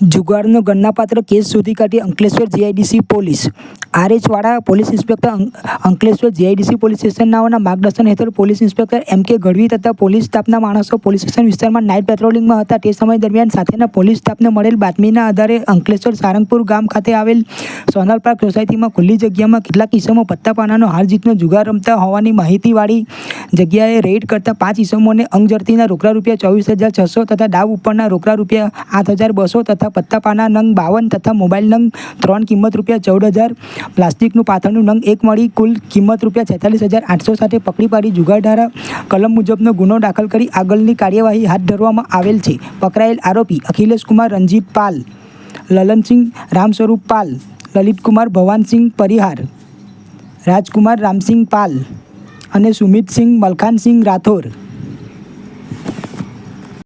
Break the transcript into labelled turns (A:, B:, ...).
A: જુગારનો ગણનાપાત્ર case શોધી કાઢી Ankleshwar GIDC police. આરએચવાળા police inspector Ankleshwar GIDC police સ્ટેશનનાઓના માર્ગદર્શન હેઠળ પોલીસ ઇન્સ્પેક્ટર એમ કે ગઢવી તથા પોલીસ સ્ટાફના માણસો પોલીસ સ્ટેશન વિસ્તારમાં નાઇટ પેટ્રોલિંગમાં હતા. તે સમય દરમિયાન સાથેના પોલીસ સ્ટાફને મળેલ બાતમીના આધારે અંકલેશ્વર સારંગપુર ગામ ખાતે આવેલ સોનલ પાર્ક સોસાયટીમાં ખુલ્લી જગ્યામાં કેટલાક કિસ્સામાં પત્તા પાનાનો હાર જીતનો જુગાર રમતા હોવાની માહિતીવાળી જગ્યાએ રેડ કરતા પાંચ ઇસમોને અંગઝડતીના રોકડા રૂપિયા ચોવીસ હજાર છસો તથા ડાવ ઉપરના રોકડા રૂપિયા આઠ હજાર બસો તથા પત્તા નંગ બાવન તથા મોબાઈલ નંગ ત્રણ કિંમત રૂપિયા ચૌદ હજાર. પ્લાસ્ટિકનું પાથરનું નંગ એક મળી કુલ કિંમત રૂપિયા છેતાલીસ હજાર આઠસો સાથે પકડી પાડી જુગારધારા કલમ મુજબનો ગુનો દાખલ કરી આગળની કાર્યવાહી હાથ ધરવામાં આવેલ છે. પકડાયેલ આરોપી અખિલેશ કુમાર રંજીત પાલ, લલનસિંહ રામસ્વરૂપ પાલ લલિતકુમાર ભવાનસિંહ પરિહાર, રાજકુમાર રામસિંહ પાલ અને સુમિતસિંહ મલખાનસિંહ રાઠોર.